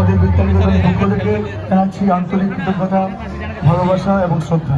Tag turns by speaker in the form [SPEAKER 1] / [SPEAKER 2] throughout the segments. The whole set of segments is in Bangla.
[SPEAKER 1] আমাদের বিদ্যালয়ের পক্ষ থেকে জানাচ্ছি আন্তরিক কৃতজ্ঞতা ভালোবাসা এবং শ্রদ্ধা।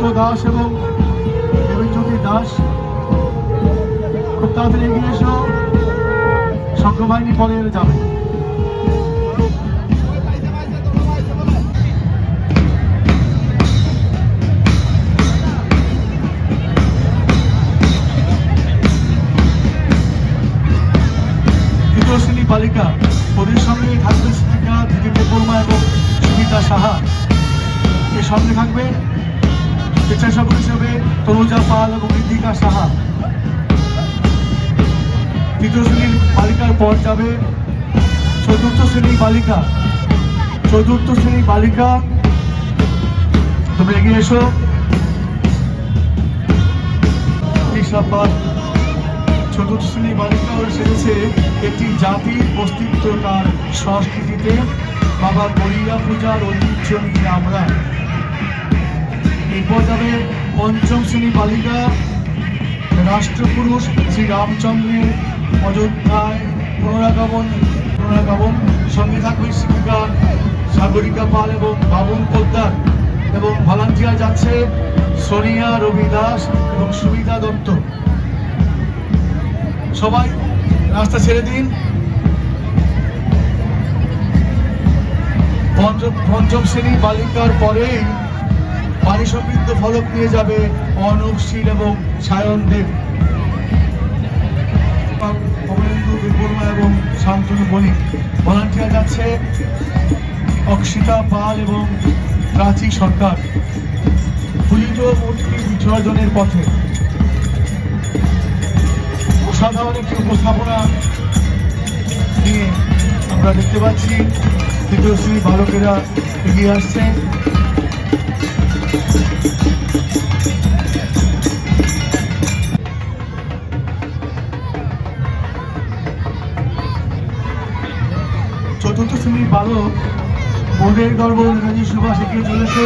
[SPEAKER 1] অনন্ত দাস এবং দেবজ্যোতি দাস। খুব তাড়াতাড়ি এগিয়ে এসো। সংঘবাহিনী পরে যাবে। শ্রেণি বালিকা সঙ্গে থাকবে শিক্ষিকা দিদি বর্মা এবং সুমিতা সাহা। এর সঙ্গে থাকবে হিসেবে তনুজা পাল এবং সাহা তৃতীয় শ্রেণির বালিকার পর যাবে চতুর্থ শ্রেণির বালিকা। চতুর্থ শ্রেণির বালিকা। তুমি এগিয়ে এসো। চতুর্থ শ্রেণির বালিকা একটি জাতির অস্তিত্ব তার সংস্কৃতিতে। বাবার গরিয়া পূজার ঐতিহ্য নিয়ে আমরা এরপর পঞ্চম শ্রেণি বালিকা রাষ্ট্রপুরুষ শ্রী রামচন্দ্রের অযোধ্যায় পুনরাগমন পুনরাগমন। সঙ্গে থাকবে শিক্ষিকা সাগরিকা পাল এবং বাবুল পোদ্দার। এবং ভলান্টিয়ার যাচ্ছে সোনিয়া রবি দাস এবং সুমিতা দত্ত। সবাই রাস্তা ছেড়ে দিন। পঞ্চম শ্রেণি বালিকার পরেই পানি সমৃদ্ধ ফলক নিয়ে যাবে অনব শীল এবং সায়ন দেব। অমরেন্দু বিপর্মা এবং শান্তনু বণিক। ভলান্টিয়ার যাচ্ছে অক্ষিতা পাল এবং প্রাচী সরকার। পুলিত মূর্তি বিসর্জনের পথে। অসাধারণ একটি উপস্থাপনা নিয়ে আমরা দেখতে পাচ্ছি। তৃতীয় শ্রেণির বালকেরা এগিয়ে আসছে। চতুর্থ শ্রেণির বালক গর্ব নেতাজি সুভাষ এগিয়ে চলেছে।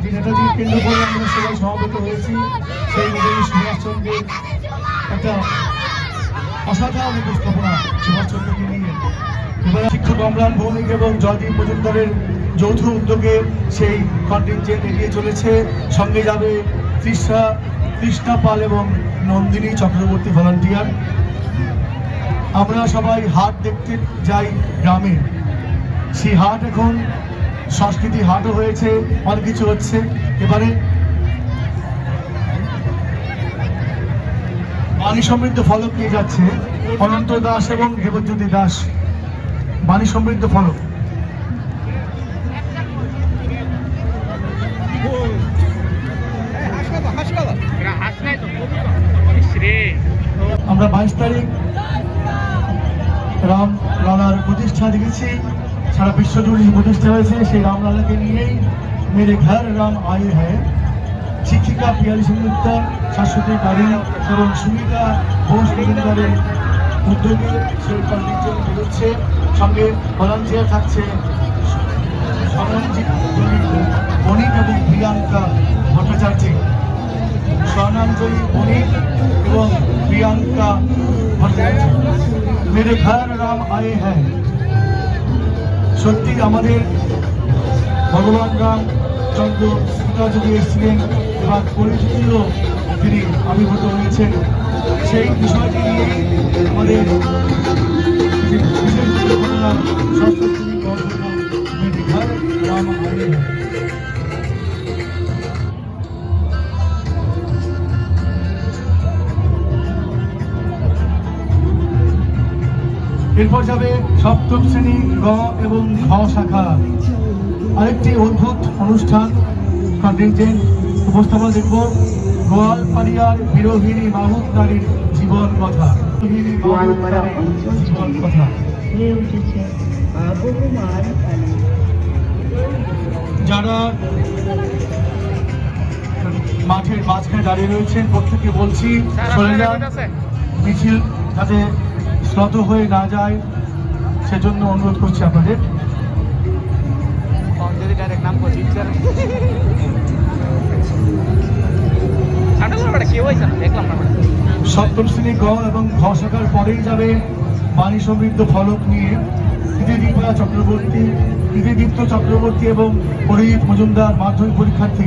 [SPEAKER 1] সেই নেতাজিকে কেন্দ্র করে আমরা সবাই সমাবেত হয়েছি। সেই নেতাজি সুভাষচন্দ্রের একটা অসাধারণ উপস্থাপনা সুভাষচন্দ্রকে নিয়ে। শিক্ষক অমলান ভৌমিক এবং জয়দীপ মজুমদারের যৌথ উদ্যোগে সেই কন্টিনজেন্ট এগিয়ে চলেছে। সঙ্গে যাবে তৃষ্ণা তৃষ্ণা পাল এবং নন্দিনী চক্রবর্তী ভলান্টিয়ার আমরা সবাই হাট দেখতে যাই গ্রামে। সেই হাট এখন সংস্কৃতি হাটও হয়েছে, অনেক কিছু হচ্ছে। এবারে বাণী সমৃদ্ধ ফলক নিয়ে যাচ্ছে অনন্ত দাস এবং দেবজ্যোতি দাস। বাণী সমৃদ্ধ ফলক। আমরা বাইশ তারিখ রাম লালার প্রতিষ্ঠা দেখেছি। সারা বিশ্ব জুড়ে প্রতিষ্ঠা হয়েছে, সেই রামলালাকে নিয়েই মেরে ঘর রাম আয়ে হ্যায় শিক্ষিকা পিয়ালি সেনগুপ্তা, শাশ্বতী কারী, এবং সুমিতা ঘোষ মজুমদারের উদ্যোগে সেই কন্টিনজেন্ট বেরোচ্ছে। সঙ্গে ভলান্টিয়ার থাকছে সমঞ্জিত বণিক এবং প্রিয়াঙ্কা ভট্টাচার্য স্বর্ণাঞ্জলি বণিক এবং প্রিয়াঙ্কা মেরে ঘর রাম আয়ে হ্যাঁ সত্যি আমাদের ভগবান রাম চন্দ্র সীতা যদি এসেছিলেন এবং পরিচিতিও তিনি আবির্ভূত হয়েছেন। সেই বিষয়টি নিয়ে আমাদের বিশেষ ঘটনা শ্রেণি রাম হরে হরে এরপর যাবে সপ্তম শ্রেণি গ এবং ঘ শাখা। আরেকটি অদ্ভুত অনুষ্ঠান কন্টিনজেন্ট উপস্থাপনা দেখব? গোয়ালপাড়িয়ার বিরোহিনী মাহুত নারীর জীবন কথা। জীবন কথা। যারা মাঠের মাঝখানে দাঁড়িয়ে রয়েছেন প্রত্যেককে বলছি মিছিল যাতে শ্রত হয়ে না যায় সেজন্য অনুরোধ করছি আপনাদের। সপ্তম শ্রেণি গ এবং ঘ শাখার পরেই যাবে বাণী সমৃদ্ধ ফলক নিয়ে। কৃতিদীপা চক্রবর্তী কৃতিদীপ্ত চক্রবর্তী এবং পরিহিত মজুমদার মাধ্যমিক পরীক্ষার্থী।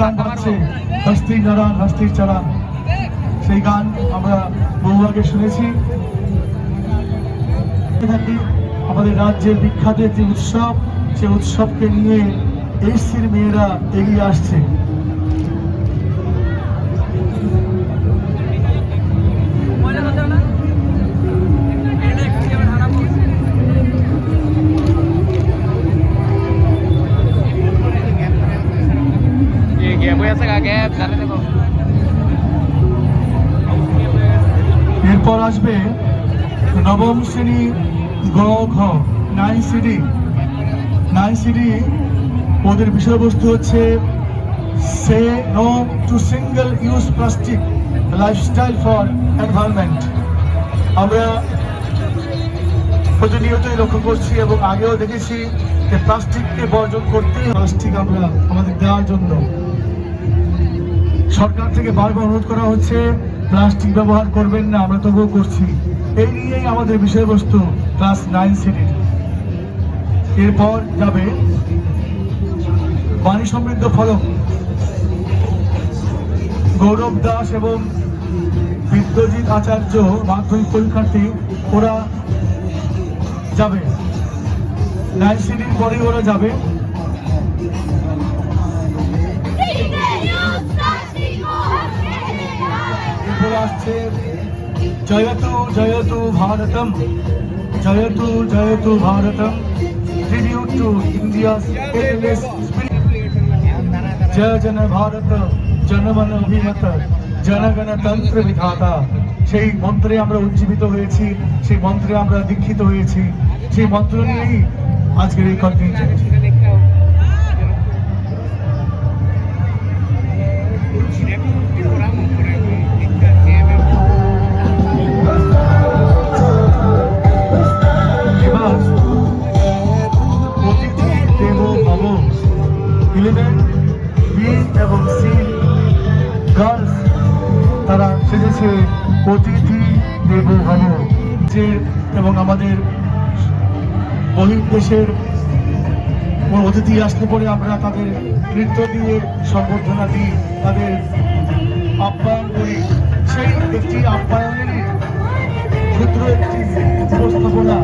[SPEAKER 1] গান গাচ্ছে হস্তির নারায়ণ হস্তির চালান। সেই গান আমরা বহু আগে শুনেছি। আমাদের রাজ্যের বিখ্যাত যে উৎসব, সে উৎসবকে নিয়ে এসির মেয়েরা এগিয়ে আসছে। এরপর আসবে নবম শ্রেণি গ, ঘ নাইন সিডি নাইন সিডি ওদের বিষয়বস্তু হচ্ছে সে, no to single use plastic lifestyle for environment আমরা প্রতিনিয়তই লক্ষ্য করছি এবং আগেও দেখেছি যে প্লাস্টিককে বর্জন করতে প্লাস্টিক আমরা আমাদের দেওয়ার জন্য। সরকার থেকে বারবার অনুরোধ করা হচ্ছে, প্লাস্টিক ব্যবহার করবেন না, আমরা তবুও করছি। এই নিয়েই আমাদের বিষয়বস্তু, ক্লাস নাইন শ্রেণির এরপর যাবে বাণী সমৃদ্ধ ফলক। গৌরব দাস এবং বিদ্যজিৎ আচার্য মাধ্যমিক পরীক্ষার্থী, ওরা যাবে। নাইন শ্রেণির পরেই ওরা যাবে। আসছে। জয়তু জয়তু ভারতম, জয়তু জয়তু ভারতম। ট্রিবিউট টু এন্ডলেস জয় জন ভারত জনমন অভিমত, জনগণ তন্ত্র বিধাতা। সেই মন্ত্রে আমরা উজ্জীবিত হয়েছি, সেই মন্ত্রে আমরা দীক্ষিত হয়েছি। সেই মন্ত্র নিয়েই আজকের এই কন্টিনজেন্ট এবং আমাদের বহির্দেশের অতিথি আসলে পরে আমরা তাদের নৃত্য দিয়ে সম্বর্ধনা দিই তাদের আপ্যায়ন করি। সেই একটি আপ্যায়নেরই ক্ষুদ্র একটি উপস্থাপনা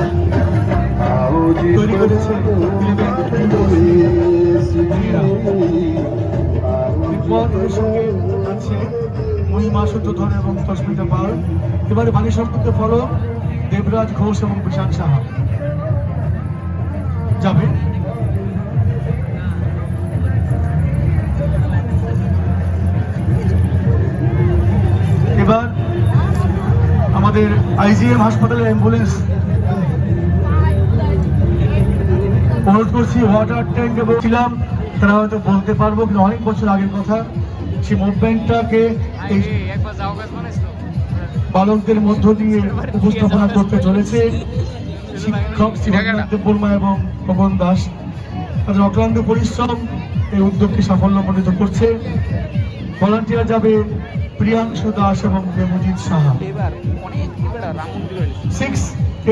[SPEAKER 1] তৈরি করেছে সঙ্গে আছে মহিমা সূত্রধর এবং তস্মিতা পাল। এবারে বাণী সম্পর্কে ফলো দেবরাজ ঘোষ এবং বিশাল সাহা। যাবে? এবার আমাদের আইজিএম হাসপাতালের অ্যাম্বুলেন্স। অনুরোধ করছি ওয়াটার ট্যাঙ্ক এবং ছিলাম তারা হয়তো বলতে পারব কিন্তু অনেক বছর আগের কথা। সেই মুভমেন্টটাকে বালকদের মধ্য দিয়ে উপস্থাপনা করতে চলেছে শিক্ষক বর্মা এবং পবন দাস। তাদের অক্লান্ত পরিশ্রম এই উদ্যোগকে সাফল্য সাফল্যমণ্ডিত করছে। ভলান্টিয়ার যাবে প্রিয়াংশু দাস এবং দেবজিৎ সাহা। সিক্স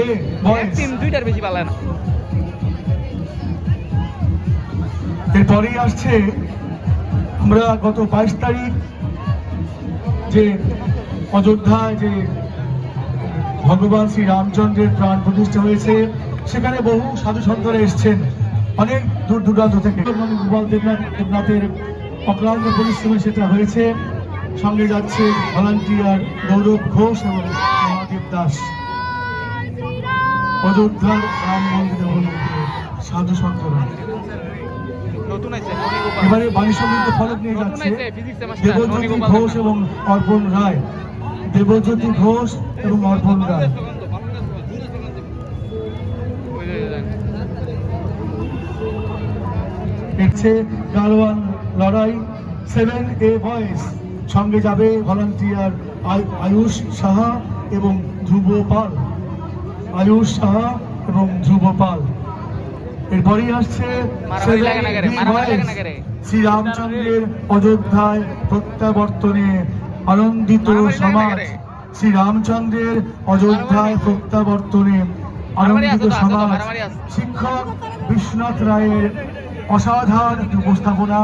[SPEAKER 1] এ
[SPEAKER 2] দুইটার বেশি পালায় না।
[SPEAKER 1] এরপরেই আসছে আমরা গত বাইশ তারিখ যে অযোধ্যায় যে ভগবান শ্রী রামচন্দ্রের প্রাণ প্রতিষ্ঠা হয়েছে সেখানে বহু সাধু সন্তরা এসছেন। অনেক দূর দূরান্ত থেকে। গোপাল দেবনাথ দেবনাথের অক্লান্ত পরিশ্রমে সেটা হয়েছে। সঙ্গে যাচ্ছে ভলান্টিয়ার গৌরব ঘোষ এবং মহাদেব দাস। অযোধ্যার রাম মন্দির সাধু সন্তরা এবারে বাণী সমৃদ্ধ ফলক নিয়ে যাচ্ছে দেবজ্যোতি ঘোষ এবং অর্পণ রায়। দেবজ্যোতি ঘোষ এবং অর্পণ রায় এসছে গালওয়ান লড়াই সেভেন এ ভয়েস সঙ্গে যাবে ভলান্টিয়ার আয়ুষ সাহা এবং ধ্রুব পাল আয়ুষ সাহা এবং ধ্রুব পাল এরপরেই আসছে
[SPEAKER 2] মারামারি
[SPEAKER 1] 7
[SPEAKER 2] লাগে না কেরে?
[SPEAKER 1] B
[SPEAKER 2] মারামারি লাগে
[SPEAKER 1] Boys।
[SPEAKER 2] না কেরে?
[SPEAKER 1] শ্রীরামচন্দ্রের অযোধ্যায় প্রত্যাবর্তনে আনন্দিত সমাজ।
[SPEAKER 2] কেরে?
[SPEAKER 1] শ্রীরামচন্দ্রের অযোধ্যায় প্রত্যাবর্তনে আনন্দিত সমাজ। শিক্ষক বিশ্বনাথ রায়ের অসাধারণ উপস্থাপনা।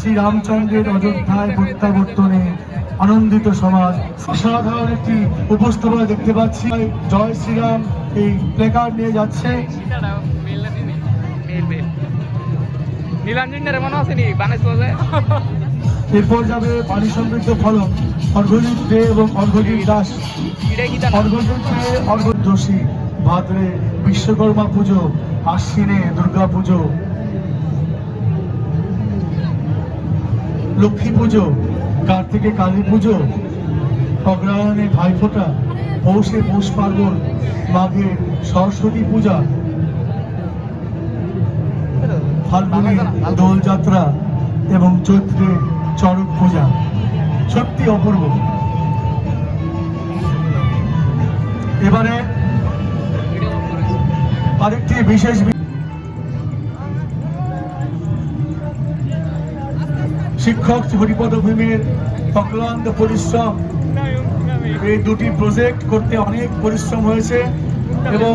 [SPEAKER 1] শ্রীরামচন্দ্রের অযোধ্যায় প্রত্যাবর্তনে আনন্দিত সমাজ। অসাধারণ একটি উপস্থাপনা দেখতে পাচ্ছি। জয় শ্রীরাম এই প্লেকার্ড নিয়ে যাচ্ছে।
[SPEAKER 2] গীতাটা মেল না দিনি? Mail, mail. নীলাঞ্জনের মনে আছে নি? বানাইছিল যে
[SPEAKER 1] এরপর যাবে পানি সমৃদ্ধ ফলক অর্ঘজিৎ দে এবং অর্ঘজিৎ দাস। অর্ঘজিৎ দে অর্ঘ ভাদ্রে বিশ্বকর্মা পুজো, আশ্বিনে দুর্গা পুজো। লক্ষ্মী পুজো, কার্তিকে কালী পুজো, অগ্রহায়ণে ভাইফোঁটা, পৌষে পৌষ পার্বণ, মাঘে সরস্বতী পূজা। ফাল্গুনে দোলযাত্রা এবং চৈত্রে চড়ক পূজা। সত্যি অপূর্ব। এবারে আরেকটি বিশেষ শিক্ষক হরিপদ ভীমের অক্লান্ত পরিশ্রম। এই দুটি প্রজেক্ট করতে অনেক পরিশ্রম হয়েছে এবং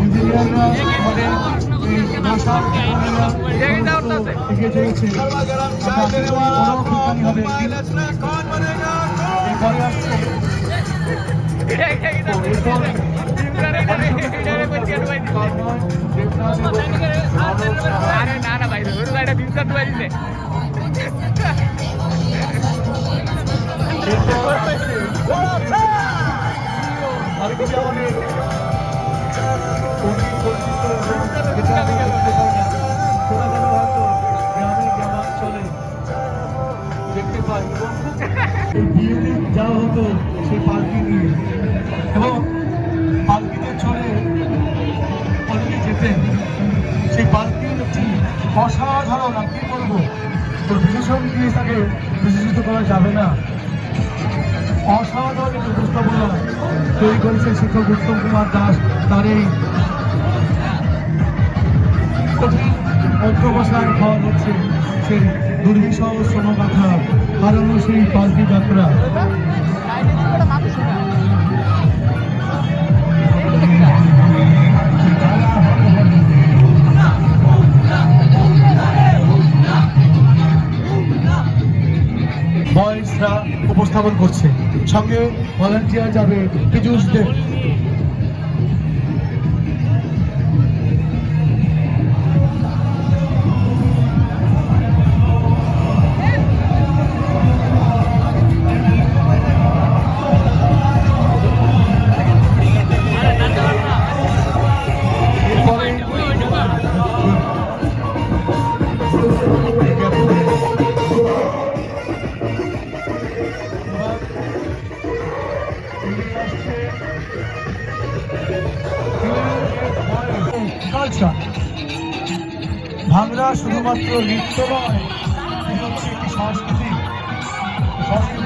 [SPEAKER 1] ইঞ্জিনিয়াররা আমাদের এই নাসার বিজ্ঞানীরা সমস্ত এগিয়ে চলেছে বড় বিজ্ঞানী হবে অসাধারণ আর কি বলব? তো বিশেষণ দিয়ে তাকে বিশেষিত করা যাবে না। অসাধারণ উপস্থাপনা তৈরি করেছে শিক্ষক উত্তম কুমার দাস, তার এই কঠিন অধ্যবসার ফল হচ্ছে সেই দুর্বিষহ শ্রমগাথা, হারানো সেই পালকি যাত্রা। উপস্থাপন করছে। সঙ্গে ভলান্টিয়ার যাবে পীযুষ দেব কালচার। শুধুমাত্র নৃত্য নয় একটি সংস্কৃতি সংস্কৃতি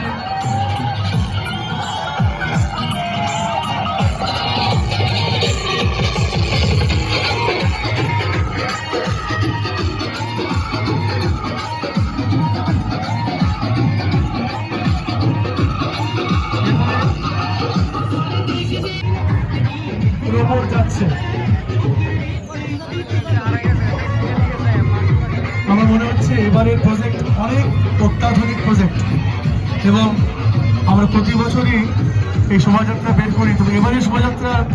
[SPEAKER 1] আমার মনে হচ্ছে এবারের প্রজেক্ট অনেক অত্যাধুনিক প্রজেক্ট এবং আমরা প্রতি বছরই এই শোভাযাত্রা বের করি। তবে এবারের শোভাযাত্রা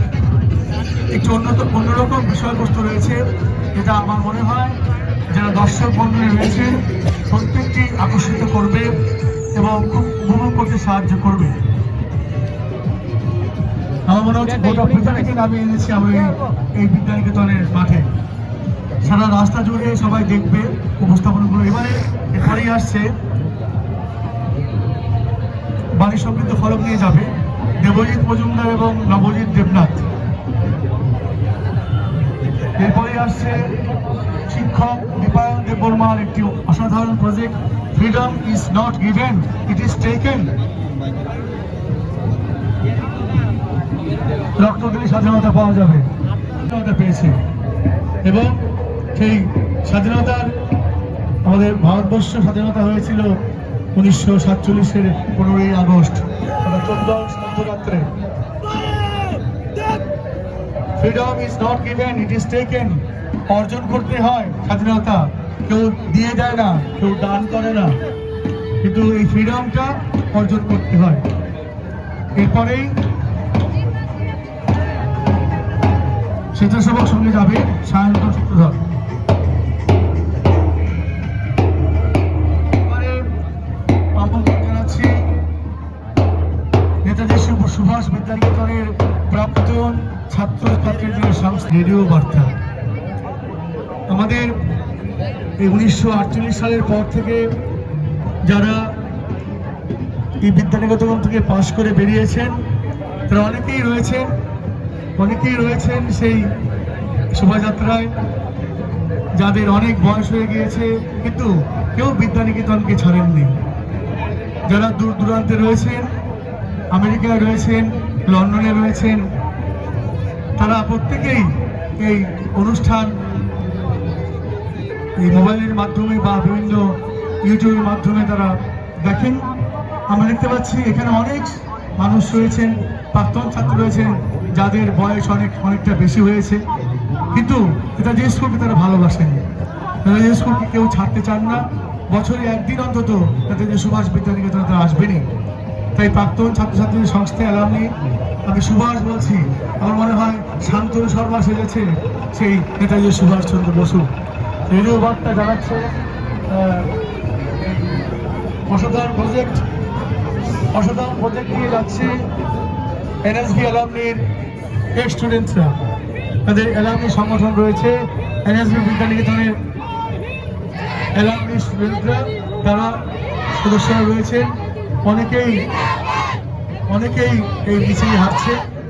[SPEAKER 1] একটু অন্য অন্যরকম বিষয়বস্তু রয়েছে। যেটা আমার মনে হয় যারা দর্শক মন্ডলী রয়েছে প্রত্যেকটি আকর্ষিত করবে এবং খুব উপভোগ করতে সাহায্য করবে। আমার মনে হচ্ছে গোটা পৃথিবীকে নামিয়ে এনেছি আমরা এই- বিজ্ঞানিকেতনের মাঠে। সারা রাস্তা জুড়ে সবাই দেখবে উপস্থাপনগুলো। এবারে এরপরেই আসছে বাড়ি সমৃদ্ধ ফলক নিয়ে যাবে। দেবজিৎ মজুমদার এবং নবজিৎ দেবনাথ। এরপরে আসছে শিক্ষক দীপায়ন দেববর্মার একটি অসাধারণ project freedom is not given it is taken রক্ত দিলে স্বাধীনতা পাওয়া যাবে। স্বাধীনতা পেয়েছে। এবং সেই স্বাধীনতার, আমাদের ভারতবর্ষ স্বাধীনতা হয়েছিল উনিশশো সাতচল্লিশের পনেরোই আগস্ট চোদ্দ মধ্যরাত্রে freedom is not given it is taken অর্জন করতে হয় স্বাধীনতা। কেউ দিয়ে দেয় না, কেউ দান করে না। কিন্তু এই ফ্রিডমটা অর্জন করতে হয়। এরপরেই স্বেচ্ছাসেবক সঙ্গে যাবে সায়ন্তন সূত্রধর সুভাষ বিদ্যানিকেতনের প্রাক্তন ছাত্র ছাত্রীদের রেডিও বার্তা। আমাদের এই উনিশশো আটচল্লিশ সালের পর থেকে যারা এই বিদ্যানিকেতন থেকে পাশ করে বেরিয়েছেন, তারা অনেকেই রয়েছেন অনেকেই রয়েছেন সেই শোভাযাত্রায়, যাদের অনেক বয়স হয়ে গিয়েছে, কিন্তু কেউ বিদ্যানিকেতনকে ছাড়েননি। যারা দূর দূরান্তে রয়েছেন আমেরিকায় রয়েছেন, লন্ডনে রয়েছেন। তারা প্রত্যেকেই এই অনুষ্ঠান এই মোবাইলের মাধ্যমে বা বিভিন্ন ইউটিউবের মাধ্যমে তারা দেখেন। আমরা দেখতে পাচ্ছি এখানে অনেক মানুষ রয়েছেন, প্রাক্তন ছাত্র রয়েছেন, যাদের বয়স অনেক, অনেকটা বেশি হয়েছে। কিন্তু এটা যে স্কুলকে তারা ভালোবাসেন, তারা যে স্কুলকে কেউ ছাড়তে চান না। বছরে একদিন অন্তত যে সুভাষ বিদ্যানিকেতনে তারা আসবেনই। তাই প্রাক্তন ছাত্রছাত্রীদের সংস্থা অ্যালামনি, আমি সুভাষ বলছি। আমার মনে হয় শান্তনু শর্মা সেজেছে, সেই নেতাজি সুভাষচন্দ্র বসু। রেডিও বার্তা জানাচ্ছে অসাধারণ প্রজেক্ট অসাধারণ প্রজেক্ট নিয়ে যাচ্ছে এনএসবি অ্যালামনির স্টুডেন্টসরা তাদের অ্যালামনি সংগঠন রয়েছে এনএসবি বিদ্যানিকেতনের অ্যালামনি স্টুডেন্টরা তারা সদস্যরা রয়েছেন। অনেকেই অনেকেই এই মিছিলে হাঁটছে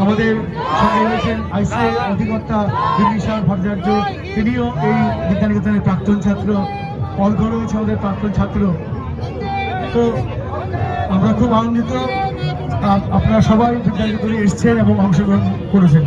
[SPEAKER 1] আমাদের সঙ্গে রয়েছেন আইসিএ অধিকর্তা বিনিশার ভট্টাচার্য। তিনিও এই বিদ্যানিকেতনের প্রাক্তন ছাত্র। অর্ঘ রয়েছে আমাদের প্রাক্তন ছাত্র। তো আমরা খুব আনন্দিত। আপ- আপনারা সবাই বিদ্যানিকেতনে এসছেন এবং অংশগ্রহণ করেছেন।